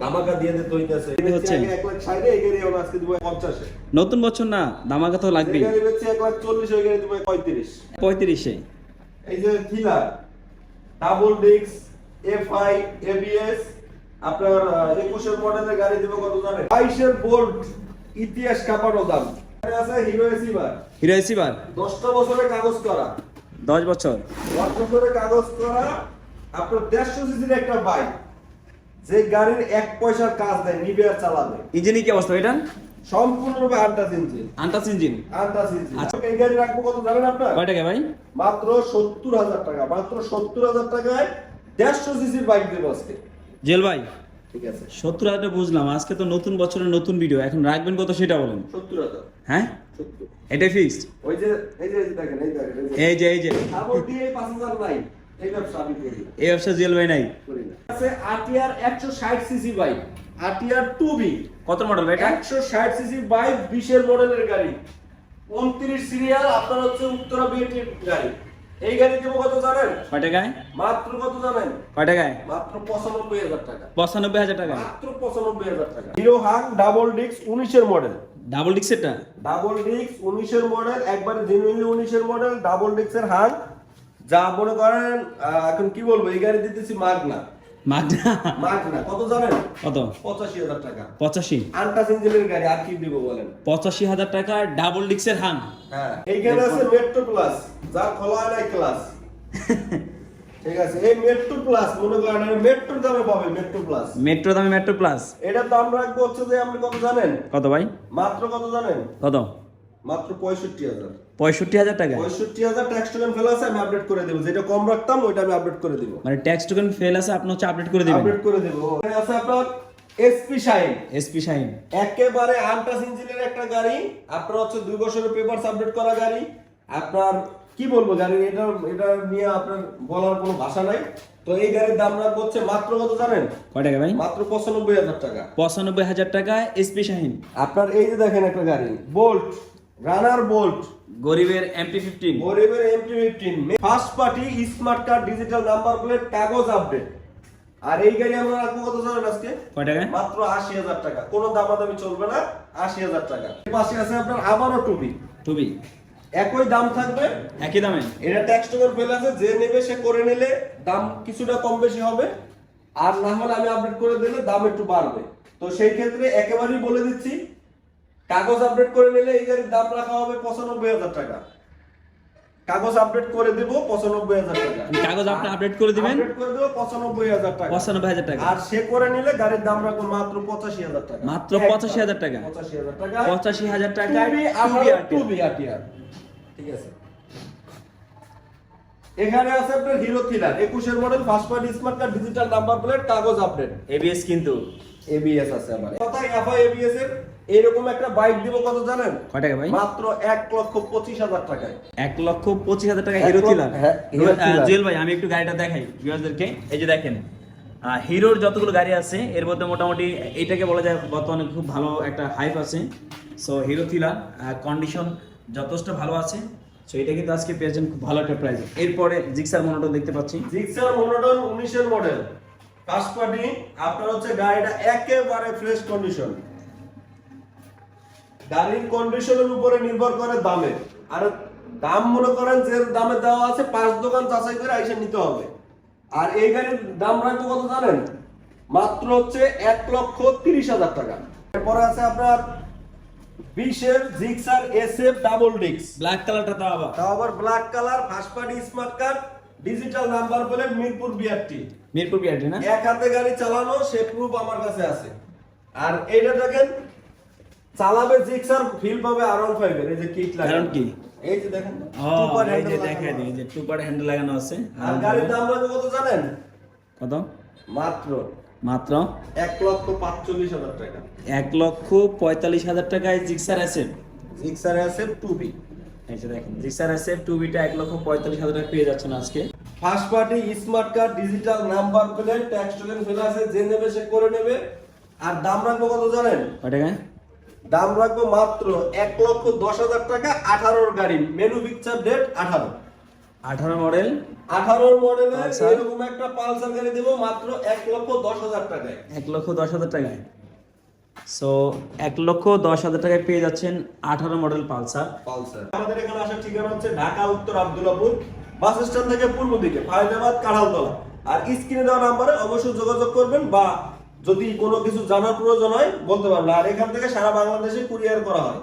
ধামাকা দিয়ে দিতে হইতেছে দিতে হচ্ছে। এক লাখ ষাটে এই গাড়ি আমরা আজকে দিব পঞ্চাশে। নতুন বছর না দামাকা তো যে লাগবেই। গাড়ি বেচছে এক লাখ চল্লিশ ওই গাড়ি দিব পঁয়ত্রিশ। পঁয়ত্রিশে। এই যে থিলার ডাবল ডিক্স এফ এবিএস আপনার একুশের মডেলের গাড়ি দিব কত জানেন? বাইশের বোল্ট ইতিহাস কাঁপানো দাম। আছে হিরো এসিবার হিরো এসিবার দশটা বছরের কাগজ করা। দশ বছর। দশ বছরের কাগজ করা আপনার দেড়শো সিসির একটা বাইক যে গাড়ির এক পয়সার কাজ দেয় নিবে আর চালাবে। ইঞ্জিনে কি অবস্থা এটা? সম্পূর্ণরূপে untouched engine. Untouched engine? Untouched engine. আচ্ছা। এই গাড়ি রাখব কত জানেন আপনার? কয় টাকা ভাই? মাত্র সত্তর হাজার টাকা। মাত্র সত্তর হাজার টাকায় দেড়শো সিসির বাইক দেবো আজকে। জেল ভাই ঠিক আছে। সত্তর হাজারটা বুঝলাম। আজকে তো নতুন বছরের নতুন ভিডিও এখন রাখবেন কত সেটা বলেন। সত্তর হাজার। হ্যাঁ? এটাই ফিক্সড ওই যে এই যে দেখেন এই দেখেন এই যে এই যে দিয়ে পাঁচ হাজার নাই। এই ব্যবসা আমি করি। এই ব্যবসা জেল ভাই নাই। আছে একশো ষাট সিসি বাইক টু বি কত মডেল ভাই এটা? একশো ষাট সিসি বাইক বিশের মডেলের গাড়ি। উনত্রিশ সিরিয়াল আপনার হচ্ছে উত্তরা বিএটির গাড়ি। এই গাড়ি দেবো কত জানেন? কয় টাকায়? মাত্র কত জানেন? কয় টাকায়? মাত্র পঁচানব্বই হাজার টাকা। পঁচানব্বই হাজার টাকা মাত্র পঁচানব্বই হাজার টাকা। হিরো হাং ডাবল ডিক্স উনিশের মডেল ডাবল ডিক্সেরটা ডাবল ডিক্স উনিশের মডেল একবারে জেনুইনলি উনিশের মডেল ডাবল ডিক্সের হাং। যা মনে করেন এখন কি বলব এই গাড়ি দিতেছি মাগনা। মাগনা। মাগনা কত জানেন? কত? পঁচাশি হাজার টাকা। পঁচাশি। আন্টাস ইঞ্জিনের গাড়ি আর কি দিব বলেন? পঁচাশি হাজার টাকা ডাবল ডিক্সের হাং হ্যাঁ এইখানে আছে মেট্রো প্লাস যা খোলা নাই ক্লাস। ঠিক আছে এই মেট্রো প্লাস মনে করেন মেট্রোর দামে পাবে মেট্রো প্লাস। মেট্রো দামে মেট্রো প্লাস। এটার দাম রাখব হচ্ছে যে আপনি কত জানেন? কত ভাই? মাত্র কত জানেন? কত? মাত্র পঁয়ষট্টি হাজার। পঁয়ষট্টি হাজার টাকা? পঁয়ষট্টি হাজার ট্যাক্স টোকেন ফেলা আছে আমি আপডেট করে দেবো। যেটা কম রাখতাম ওইটা আমি আপডেট করে দিব। মানে ট্যাক্স টোকেন ফেল আছে আপনি হচ্ছে আপডেট করে দিবেন। আপডেট করে দেবো। এখানে আছে আপনার এসপি শাইন এসপি শাইন একেবারে আনটাস ইঞ্জিনের একটা গাড়ি। আপনার হচ্ছে দুই বছরের পেপারস আপডেট করা গাড়ি। আপনার কি বলব গাড়ি এটা এটা নিয়ে আপনার বলার কোনো ভাষা নাই। তো এই গাড়ির দাম রাখব হচ্ছে মাত্র কত জানেন? কয় টাকা ভাই? মাত্র পঁচানব্বই হাজার টাকা। পঁচানব্বই হাজার টাকা এসপি শাহিন আপনার এই যে দেখেন একটা গাড়ি বোল্ট রানার বোল্ট গরিবের এমপি ফিফটিন গরিবের MT fifteen first party smart card digital number plate কাগজ আপডেট আর এই গাড়ি আমরা রাখব কত জানেন আজকে? কয় টাকা মাত্র আশি হাজার টাকা। কোনো দামাদামি চলবে না আশি হাজার টাকা। পাশে আছে আপনার আবারও টুপি টুবি একই দাম থাকবে? একই দামে? এটা ট্যাক্স টোকেন ফেল আছে যে নেবে সে করে নিলে দাম কিছুটা কম বেশি হবে। আর না হলে আমি আপডেট করে দিলে দাম একটু বাড়বে। তো সেই ক্ষেত্রে একেবারেই বলে দিচ্ছি কাগজ আপডেট করে নিলে এই গাড়ির দাম রাখা হবে পঁচানব্বই হাজার টাকা। কাগজ আপডেট করে দেব পঁচানব্বই হাজার টাকা। কাগজ আপনি আপডেট করে দিবেন? আপডেট করে দেবো পঁচানব্বই হাজার টাকা। পঁচানব্বই হাজার টাকা। আর সে করে নিলে গাড়ির দাম রাখব মাত্র পঁচাশি হাজার টাকা। মাত্র 85,000 টাকা। পঁচাশি হাজার টাকা। পঁচাশি হাজার টাকা টুবি আঠারো টুবি ঠিক আছে। এখানে আছে আপনার হিরো থ্রিলার একুশের model first party smart card digital number plate কাগজ আপডেট এবিএস কিন্তু। এবিএস আছে আমার। কথা এফআই এবিএস এর এরকম একটা বাইক দিব কত জানেন? কয় টাকা ভাই? মাত্র এক লক্ষ পঁচিশ হাজার টাকায়। এক লক্ষ পঁচিশ হাজার টাকা হিরো ছিলাম হ্যাঁ, জুয়েল ভাই আমি একটু গাড়িটা দেখাই ভিউয়ারদেরকে এই যে দেখেন হিরোর যতগুলো গাড়ি আছে এর মধ্যে মোটামুটি এটাকে বলা যায় বর্তমানে খুব ভালো একটা হাইপ আছে। সো হিরো থিলার কন্ডিশন যথেষ্ট ভালো আছে। সো এটা কিন্তু আজকে পেয়েছেন খুব ভালো একটা প্রাইস এরপরে জিক্সার মনোটন দেখতে পাচ্ছি। জিক্সার মনোটন উনিশের মডেল ফার্স্ট পার্টি আপনার হচ্ছে গাড়িটা একেবারে ফ্রেশ কন্ডিশন গাড়ির কন্ডিশনের উপরে নির্ভর করে দামে। আর দাম মনে করেন যে দামে দেওয়া আছে পাঁচ দোকান যাচাই করে এসে নিতে হবে। আর এই গাড়ির দাম রাখব কত জানেন? মাত্র হচ্ছে এক লক্ষ তিরিশ হাজার টাকা। এরপরে আছে আপনার বিশের জিক্সার এস এফ ডাবল ডিক্স। ব্ল্যাক কালারটা তো আবার। তাও আবার black colour first party smart card digital number plate Mirpur BRT Mirpur BRT না? এক হাতে গাড়ি চালানো সে প্রুফ আমার কাছে আছে। আর এইটা দেখেন চালাবে জিক্সার ফিল পাবে আর ওয়ান ফাইভ এর এই যে কিট লাগানো। কারণ কি? এই যে দেখেন ও Super এই যে পার্ট হ্যান্ডেল লাগানো আছে আর গাড়ির দাম লাগবে কত জানেন? কত? মাত্র। মাত্র? এক লক্ষ পাঁচচল্লিশ হাজার টাকা। এক লক্ষ পঁয়তাল্লিশ হাজার টাকায় জিক্সার আছে জিক্সার আছে টু বি এই যে দেখেন জিক্সার আছে টু বিটা এক লক্ষ পঁয়তাল্লিশ হাজার টাকা পেয়ে যাচ্ছেন আজকে। First party smart card digital number plate tax token ফেলে আছে যে নেবে সে করে নেবে। আর দাম রাখব কত জানেন? কয় টাকায়? দাম রাখব মাত্র এক লক্ষ দশ হাজার টাকা আঠারোর গাড়ি। মেনু পিকচার ডেট আঠারো। আঠারো মডেল আঠারো মডেলের পালসার। এরকম একটা পালসার গাড়ি দেবো মাত্র এক লক্ষ দশ হাজার টাকায়। এক লক্ষ দশ হাজার টাকায়। সো এক লক্ষ দশ হাজার টাকায় পেয়ে যাচ্ছেন আঠারো মডেল পালসার। পালসার। আমাদের এখানে আসার ঠিকানা হচ্ছে ঢাকা উত্তর আব্দুল্লাপুর বাস স্ট্যান্ড থেকে পূর্ব দিকে ফায়দাবাদ কাঁঠালতলা। আর স্ক্রিনে দেওয়া নাম্বারে অবশ্যই যোগাযোগ করবেন বা যদি কোনো কিছু জানার প্রয়োজন হয় বলতে পারবেন আর এখান থেকে সারা বাংলাদেশে কুরিয়ার করা হয়।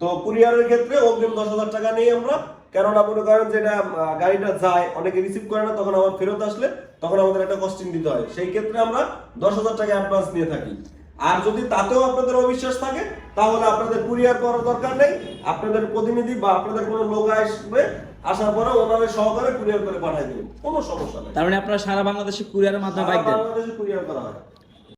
তো কুরিয়ারের ক্ষেত্রে অগ্রিম দশ হাজার টাকা নেই আমরা কেননা মনে করেন যেটা গাড়িটা যায় অনেকে রিসিভ করে না তখন আমার ফেরত আসলে তখন আমাদের একটা কস্টিং দিতে হয়। সেই ক্ষেত্রে আমরা দশ হাজার টাকা অ্যাডভান্স নিয়ে থাকি। আর যদি তাতেও আপনাদের অবিশ্বাস থাকে তাহলে আপনাদের কুরিয়ার করার দরকার নেই। আপনাদের প্রতিনিধি বা আপনাদের কোনো লোক আসবে আসার পরে ওনাদের সহকারে কুরিয়ার করে পাঠিয়ে দেবেন। কোনো সমস্যা নেই। তার মানে আপনারা সারা বাংলাদেশে কুরিয়ারের মাধ্যমে বাইক দেন? বাংলাদেশে কুরিয়ার করা হয়।